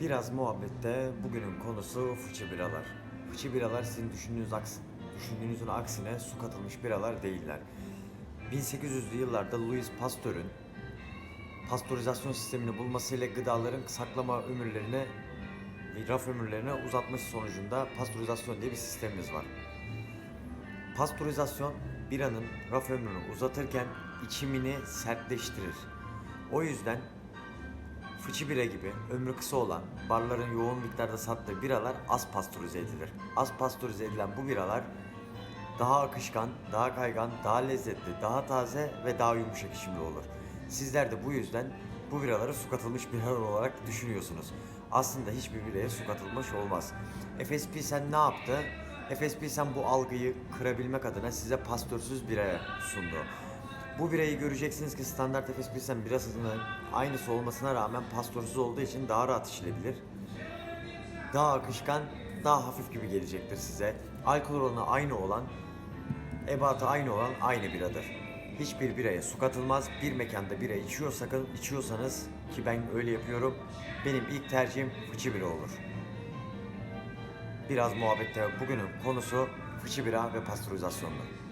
Biraz muhabbette bugünün konusu fıçı biralar. Fıçı biralar sizin düşündüğünüz aks düşündüğünüzün aksine su katılmış biralar değiller. 1800'lü yıllarda Louis Pasteur'ün pastörizasyon sistemini bulmasıyla gıdaların saklama ömürlerini ve raf ömürlerini uzatması sonucunda pastörizasyon diye bir sistemimiz var. Pastörizasyon biranın raf ömrünü uzatırken içimini sertleştirir. O yüzden Fıçı bira gibi ömrü kısa olan barların yoğun miktarda sattığı biralar az pastörize edilir. Az pastörize edilen bu biralar daha akışkan, daha kaygan, daha lezzetli, daha taze ve daha yumuşak içimli olur. Sizler de bu yüzden bu biraları su katılmış biralar olarak düşünüyorsunuz. Aslında hiçbir biraya su katılmış olmaz. FSP sen ne yaptı? FSP sen bu algıyı kırabilmek adına size pastörsüz bira sundu. Bu birayı göreceksiniz ki standart Efes Pilsen birasının aynısı olmasına rağmen pastörsüz olduğu için daha rahat içilebilir. Daha akışkan, daha hafif gibi gelecektir size. Alkol oranı aynı olan, ebatı aynı olan aynı biradır. Hiçbir biraya su katılmaz. Bir mekanda bira içiyor sakın içiyorsanız ki ben öyle yapıyorum. Benim ilk tercihim fıçı bira olur. Biraz muhabbette bugünün konusu fıçı bira ve pastörizasyondu.